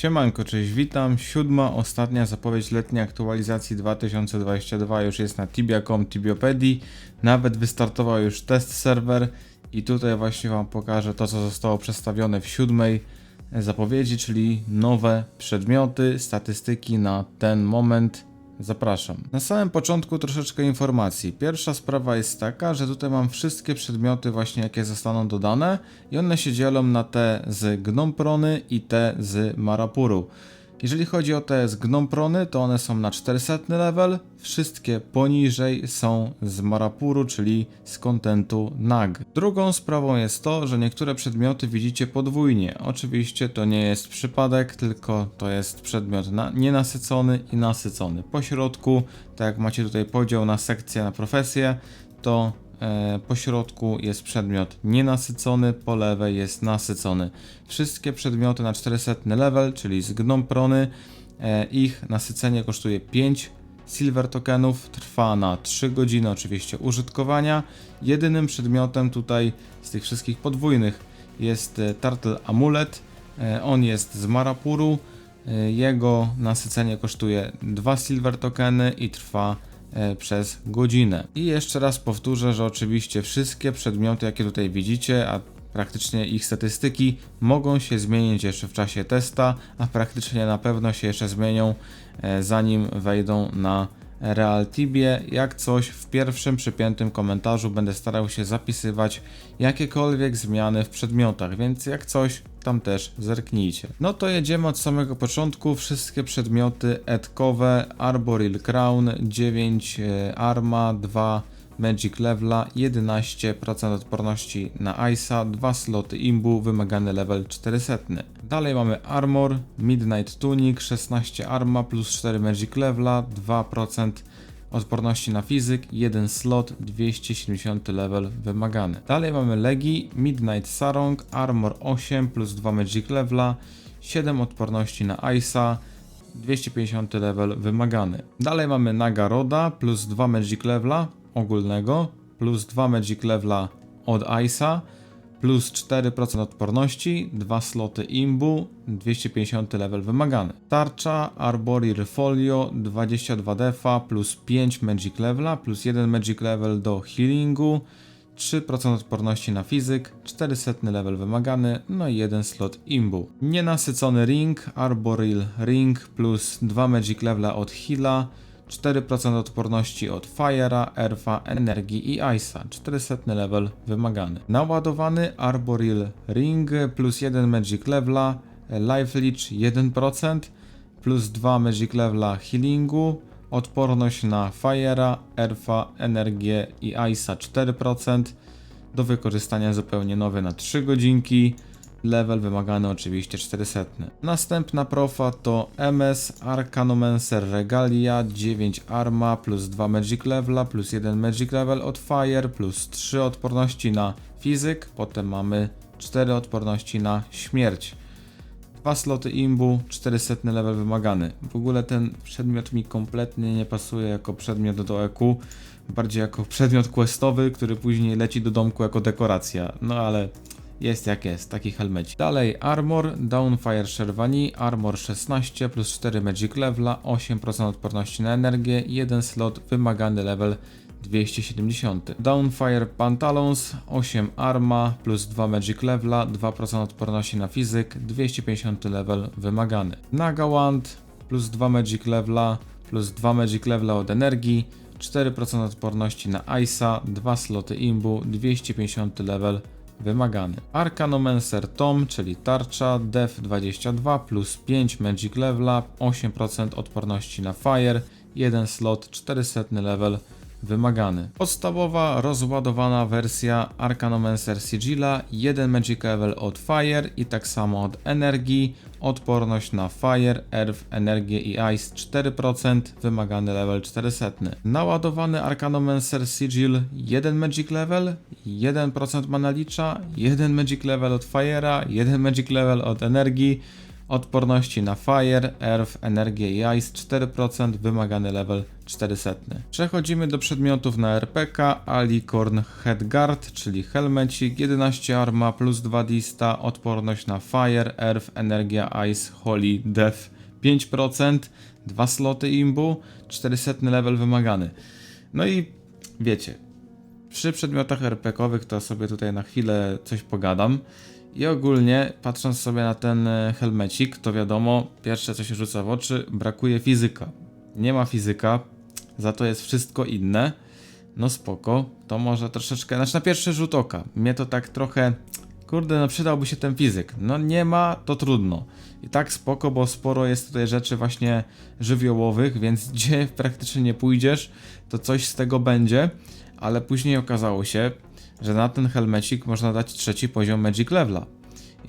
Siemanko, cześć, witam. Siódma, ostatnia zapowiedź letniej aktualizacji 2022 już jest na tibia.com, tibiopedii. Nawet wystartował już test serwer i tutaj właśnie Wam pokażę to, co zostało przedstawione w siódmej zapowiedzi, czyli nowe przedmioty, statystyki na ten moment. Zapraszam. Na samym początku troszeczkę informacji. Pierwsza sprawa jest taka, że tutaj mam wszystkie przedmioty właśnie jakie zostaną dodane i one się dzielą na te z Gnomprony i te z Marapuru. Jeżeli chodzi o te z Gnomprony, to one są na 400 level, wszystkie poniżej są z Marapuru, czyli z kontentu NAG. Drugą sprawą jest to, że niektóre przedmioty widzicie podwójnie. Oczywiście to nie jest przypadek, tylko to jest przedmiot na nienasycony i nasycony. Po środku, tak jak macie tutaj podział na sekcje, na profesję, to po środku jest przedmiot nienasycony, po lewej jest nasycony. Wszystkie przedmioty na 400 level, czyli z Gnomprony, e, ich nasycenie kosztuje 5 silver tokenów, trwa na 3 godziny oczywiście użytkowania. Jedynym przedmiotem tutaj z tych wszystkich podwójnych jest e, Turtle Amulet. E, on jest z Marapuru. E, Jego nasycenie kosztuje 2 silver tokeny i trwa e, przez godzinę. I jeszcze raz powtórzę, że oczywiście wszystkie przedmioty, jakie tutaj widzicie, a praktycznie ich statystyki mogą się zmienić jeszcze w czasie testa, a praktycznie na pewno się jeszcze zmienią, e, zanim wejdą na Real Tibie. Jak coś w pierwszym przypiętym komentarzu będę starał się zapisywać jakiekolwiek zmiany w przedmiotach, więc jak coś tam też zerknijcie. No to jedziemy od samego początku. Wszystkie przedmioty etkowe, Arboril Crown, 9 e, Arma, 2 Magic Levela, 11% odporności na Ice'a, 2 sloty Imbu, wymagany level 400. Dalej mamy Armor, Midnight Tunic, 16 Arma plus 4 Magic Levela, 2% odporności na fizyk, 1 slot, 270 level wymagany. Dalej mamy Legi, Midnight Sarong, Armor 8 plus 2 Magic Levela, 7 odporności na Ice'a, 250 level wymagany. Dalej mamy Nagaroda plus 2 Magic Levela ogólnego, plus 2 Magic Levela od Ice'a, plus 4% odporności, 2 sloty Imbu, 250 level wymagany. Tarcza, Arborir Folio, 22 defa, plus 5 Magic Levela, plus 1 Magic Level do healingu, 3% odporności na fizyk, 400 level wymagany, no i 1 slot imbu. Nienasycony ring, Arboril Ring plus 2 Magic Levela od heala, 4% odporności od Fire'a, Erfa, Energii i Ice'a, 400 level wymagany. Naładowany Arboril Ring plus 1 Magic Levela, Life Leech 1%, plus 2 Magic Levela Healingu, odporność na Fire'a, Erfa, Energię i Ice'a 4%, do wykorzystania zupełnie nowy na 3 godzinki, level wymagany oczywiście 400. Następna profa to MS Arcanomancer Regalia 9 Arma plus 2 Magic Levela plus 1 Magic Level od Fire plus 3 odporności na fizyk, potem mamy 4 odporności na śmierć. Dwa sloty imbu, 400 level wymagany. W ogóle ten przedmiot mi kompletnie nie pasuje jako przedmiot do EQ, bardziej jako przedmiot questowy, który później leci do domku jako dekoracja. No ale jest jak jest, taki helmecik. Dalej Armor, Downfire Sherwani, Armor 16 plus 4 Magic Levela, 8% odporności na energię, 1 slot, wymagany level 270. Downfire Pantalons, 8 Arma plus 2 Magic Levela, 2% odporności na fizyk, 250 level wymagany. Naga Wand plus 2 Magic Levela, plus 2 Magic Levela od energii, 4% odporności na Ice'a, 2 sloty imbu, 250 level wymagany. Arcanomancer Tom, czyli tarcza, def 22 plus 5 magic levela, 8% odporności na fire, 1 slot, 400 level wymagany. Podstawowa, rozładowana wersja Arcanomancer Sigilla, 1 magic level od fire i tak samo od energii, odporność na fire, erw, energię i ice 4%, wymagany level 400. Naładowany Arcanomancer Sigil 1 magic level, 1% mana licza, 1 magic level od fire'a, 1 magic level od energii, odporności na Fire, Earth, energię i Ice 4%, wymagany level 400. Przechodzimy do przedmiotów na RPK, Alicorn Headguard, czyli helmecik, 11 arma plus 2 dista, odporność na Fire, Earth, energia Ice, Holy, Death 5%, 2 sloty imbu, 400 level wymagany. No i wiecie, przy przedmiotach RP-kowych to sobie tutaj na chwilę coś pogadam. I ogólnie, patrząc sobie na ten e, helmecik, to wiadomo, pierwsze co się rzuca w oczy, brakuje fizyka. Nie ma fizyka, za to jest wszystko inne. No spoko, to może troszeczkę, znaczy na pierwszy rzut oka, mnie to tak trochę, kurde, no przydałby się ten fizyk. No nie ma, to trudno. I tak spoko, bo sporo jest tutaj rzeczy właśnie żywiołowych, więc gdzie praktycznie nie pójdziesz, to coś z tego będzie. Ale później okazało się, że na ten helmecik można dać trzeci poziom Magic Levela.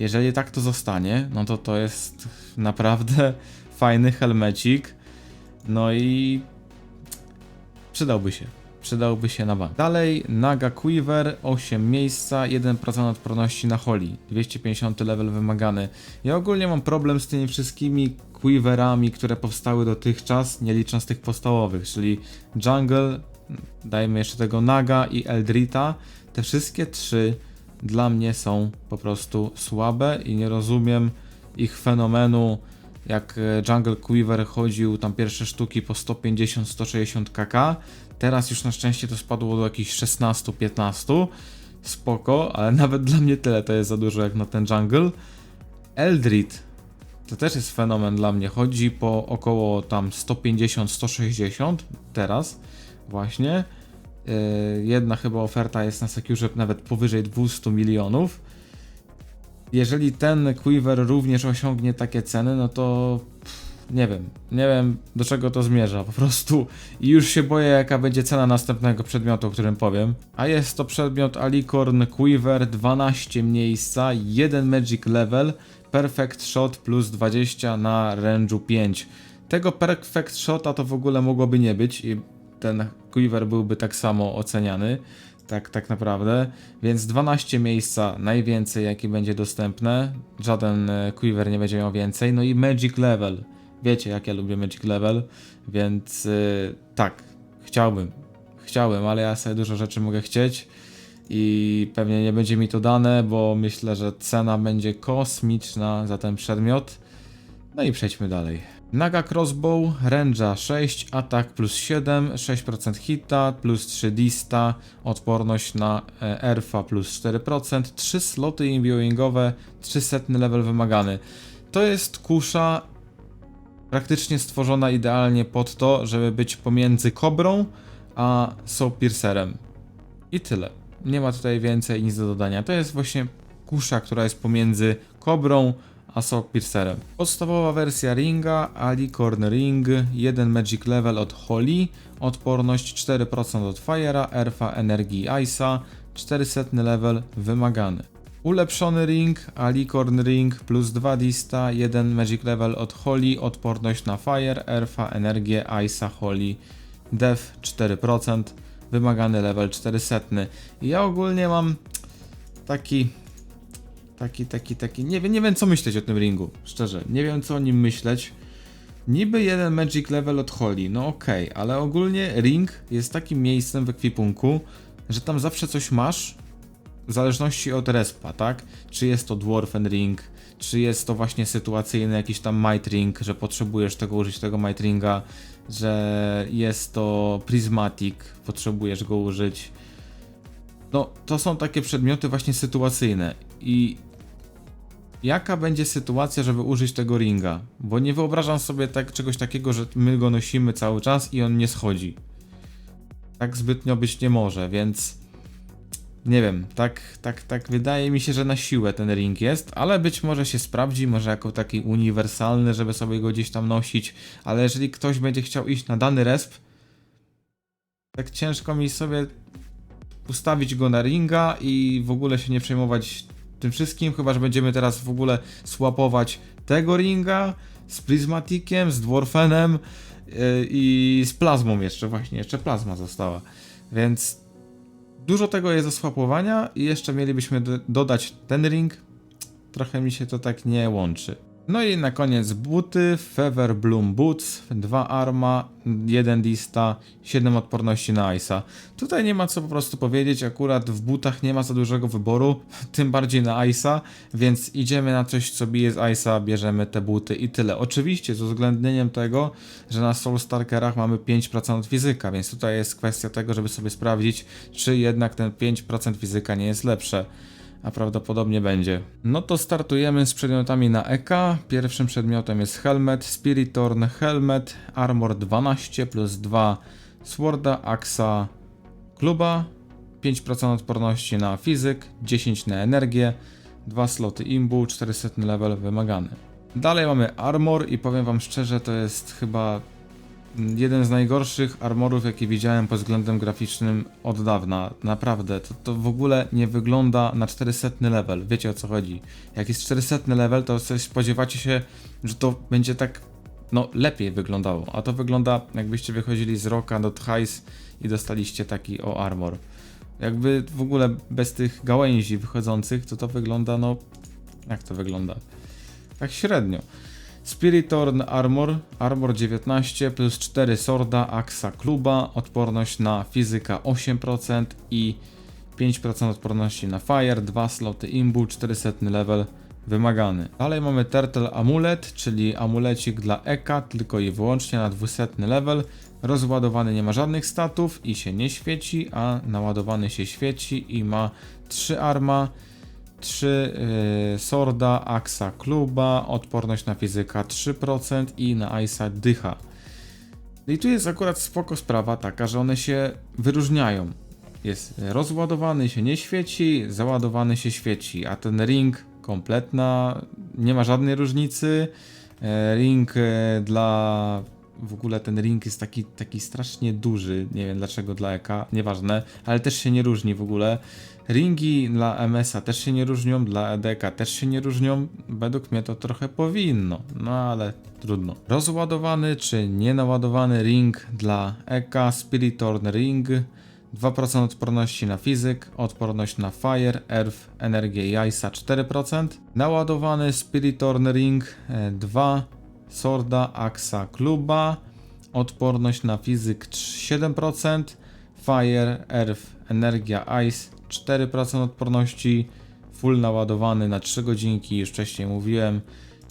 Jeżeli tak to zostanie, no to to jest naprawdę fajny helmecik. No i przydałby się. Przydałby się na bank. Dalej Naga Quiver, 8 miejsca, 1% odporności na Holly, 250 level wymagany. Ja ogólnie mam problem z tymi wszystkimi Quiverami, które powstały dotychczas, nie licząc tych podstawowych, czyli Jungle, dajmy jeszcze tego Naga i Eldrita. Te wszystkie trzy dla mnie są po prostu słabe i nie rozumiem ich fenomenu. Jak e, Jungle Quiver chodził tam pierwsze sztuki po 150-160 kk, teraz już na szczęście to spadło do jakichś 16-15. Spoko, ale nawet dla mnie tyle to jest za dużo jak na ten Jungle. Eldrit to też jest fenomen dla mnie. Chodzi po około tam 150-160 teraz właśnie. Yy, jedna chyba oferta jest na Secure nawet powyżej 200 milionów. Jeżeli ten Quiver również osiągnie takie ceny, no to nie wiem, nie wiem do czego to zmierza po prostu i już się boję jaka będzie cena następnego przedmiotu, o którym powiem. A jest to przedmiot Alicorn Quiver, 12 miejsca, 1 Magic Level, Perfect Shot plus 20 na range'u 5. Tego Perfect Shota to w ogóle mogłoby nie być i ten Quiver byłby tak samo oceniany, tak, tak naprawdę. Więc 12 miejsca najwięcej, jakie będzie dostępne. Żaden e, Quiver nie będzie miał więcej. No i Magic Level. Wiecie, jak ja lubię Magic Level, więc yy, tak, chciałbym. Chciałem, ale ja sobie dużo rzeczy mogę chcieć i pewnie nie będzie mi to dane, bo myślę, że cena będzie kosmiczna za ten przedmiot. No i przejdźmy dalej. Naga Crossbow, Range'a 6, atak plus 7, 6% hita, plus 3 dista, odporność na Erfa plus 4%, 3 sloty imbuingowe, 300 level wymagany. To jest kusza praktycznie stworzona idealnie pod to, żeby być pomiędzy Kobrą a Soulpiercerem. I tyle. Nie ma tutaj więcej nic do dodania. To jest właśnie kusza, która jest pomiędzy Kobrą a Soulpiercerem. Podstawowa wersja Ringa, Alicorn Ring, 1 Magic Level od Holly, odporność 4% od Fire'a, Erfa, Energii Ice'a, 400 level wymagany. Ulepszony ring, Alicorn Ring plus 2 dista, 1 Magic Level od Holly, odporność na Fire, Erfa, Energię, Ice'a, Holly, Death 4%, wymagany level 400. I ja ogólnie mam taki taki, taki, taki. Nie nie wiem co myśleć o tym ringu. Szczerze, nie wiem co o nim myśleć. Niby jeden Magic Level od Holly, no okej, okay, ale ogólnie ring jest takim miejscem w ekwipunku, że tam zawsze coś masz, w zależności od respa, tak? Czy jest to Dwarfen Ring, czy jest to właśnie sytuacyjny jakiś tam Might Ring, że potrzebujesz tego użyć tego Might Ringa, że jest to Prismatic, potrzebujesz go użyć. No, to są takie przedmioty właśnie sytuacyjne i jaka będzie sytuacja, żeby użyć tego ringa? Bo nie wyobrażam sobie tak, czegoś takiego, że my go nosimy cały czas i on nie schodzi. Tak zbytnio być nie może, więc nie wiem, tak, tak, tak wydaje mi się, że na siłę ten ring jest, ale być może się sprawdzi, może jako taki uniwersalny, żeby sobie go gdzieś tam nosić, ale jeżeli ktoś będzie chciał iść na dany resp, tak ciężko mi sobie ustawić go na ringa i w ogóle się nie przejmować tym wszystkim, chyba że będziemy teraz w ogóle swapować tego ringa z Prismatikiem, z Dwarfenem yy, i z plazmą jeszcze, właśnie, jeszcze plazma została. Więc dużo tego jest do swapowania i jeszcze mielibyśmy do dodać ten ring. Trochę mi się to tak nie łączy. No i na koniec buty, Feather Bloom Boots, 2 arma, 1 dista, 7 odporności na Ice'a. Tutaj nie ma co po prostu powiedzieć, akurat w butach nie ma za dużego wyboru, tym bardziej na Ice'a, więc idziemy na coś co bije z Ice'a, bierzemy te buty i tyle. Oczywiście z uwzględnieniem tego, że na Soul Stalkerach mamy 5% fizyka, więc tutaj jest kwestia tego, żeby sobie sprawdzić, czy jednak ten 5% fizyka nie jest lepsze a prawdopodobnie będzie. No to startujemy z przedmiotami na EK. Pierwszym przedmiotem jest helmet, Spiritorn Helmet, Armor 12 plus 2 Sworda, Axa, Kluba, 5% odporności na fizyk, 10 na energię, 2 sloty imbu, 400 level wymagany. Dalej mamy Armor i powiem wam szczerze, to jest chyba jeden z najgorszych armorów, jakie widziałem pod względem graficznym od dawna. Naprawdę, to, to w ogóle nie wygląda na 400 level. Wiecie o co chodzi. Jak jest 400 level, to spodziewacie się, że to będzie tak no lepiej wyglądało. A to wygląda jakbyście wychodzili z Rocka do Thais i dostaliście taki o armor. Jakby w ogóle bez tych gałęzi wychodzących, to to wygląda no... Jak to wygląda? Tak średnio. Spiritorn Armor, Armor 19 plus 4 Sorda, Axa Kluba, odporność na fizyka 8% i 5% odporności na Fire, 2 sloty Imbu, 400 level wymagany. Dalej mamy Turtle Amulet, czyli amulecik dla Eka, tylko i wyłącznie na 200 level. Rozładowany nie ma żadnych statów i się nie świeci, a naładowany się świeci i ma 3 arma. 3 yy, Sorda, Axa Kluba, odporność na fizyka 3% i na Ice'a dycha. I tu jest akurat spoko sprawa taka, że one się wyróżniają. Jest rozładowany się nie świeci, załadowany się świeci, a ten ring kompletna, nie ma żadnej różnicy. E, Ring e, dla w ogóle ten ring jest taki, taki strasznie duży, nie wiem dlaczego dla EK, nieważne, ale też się nie różni w ogóle. Ringi dla MS-a też się nie różnią, dla EDK też się nie różnią. Według mnie to trochę powinno, no ale trudno. Rozładowany czy nienaładowany ring dla EK Spiritorn Ring. 2% odporności na fizyk, odporność na fire, earth, energię i ice'a 4%. Naładowany Spiritorn Ring e, 2, Sorda, Axa, Kluba, odporność na fizyk 7%, fire, earth, energia, ice 4% odporności, full naładowany na 3 godzinki, już wcześniej mówiłem,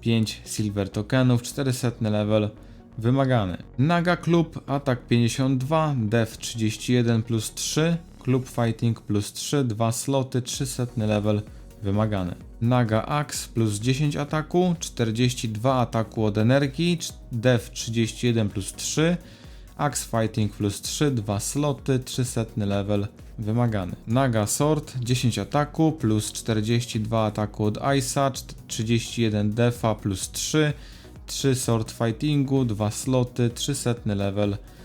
5 silver tokenów, 400 level wymagany. Naga Klub, atak 52, def 31 plus 3, klub fighting plus 3, 2 sloty, 300 level wymagany. Naga Axe plus 10 ataku, 42 ataku od energii, def 31 plus 3, Axe Fighting plus 3, 2 sloty, 300 level wymagany. Naga Sword 10 ataku plus 42 ataku od Ice'a, 31 defa plus 3, 3 Sword Fightingu, 2 sloty, 300 level wymagany.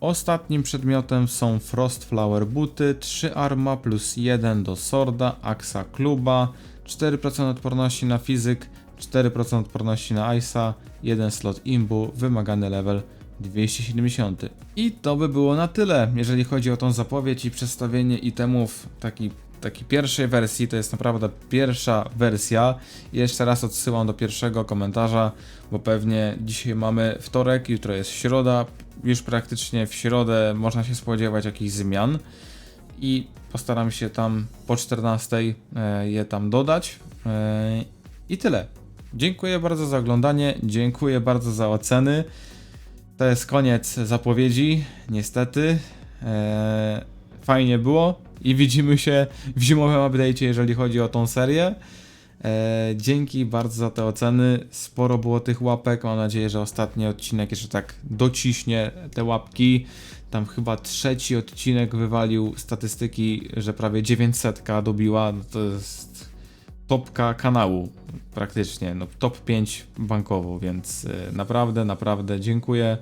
Ostatnim przedmiotem są Frost Flower Booty, 3 arma plus 1 do Sorda, Axa Kluba, 4% odporności na fizyk, 4% odporności na Ice'a, 1 slot imbu, wymagany level 270. I to by było na tyle, jeżeli chodzi o tą zapowiedź i przedstawienie itemów takiej takiej pierwszej wersji, to jest naprawdę pierwsza wersja. Jeszcze raz odsyłam do pierwszego komentarza, bo pewnie dzisiaj mamy wtorek, jutro jest środa, już praktycznie w środę można się spodziewać jakichś zmian i postaram się tam po 14 e, je tam dodać. E, I tyle. Dziękuję bardzo za oglądanie, dziękuję bardzo za oceny. To jest koniec zapowiedzi, niestety. Fajnie było i widzimy się w zimowym update'cie, jeżeli chodzi o tą serię. Eee, dzięki bardzo za te oceny. Sporo było tych łapek. Mam nadzieję, że ostatni odcinek jeszcze tak dociśnie te łapki. Tam chyba trzeci odcinek wywalił statystyki, że prawie 900 dobiła. No to jest topka kanału praktycznie, no top 5 bankowo, więc y, naprawdę, naprawdę dziękuję.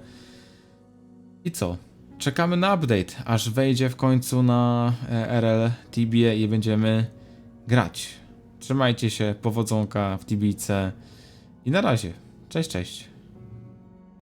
I co? Czekamy na update, aż wejdzie w końcu na e, RL TB i będziemy grać. Trzymajcie się, powodzonka w TBC i na razie. Cześć, cześć.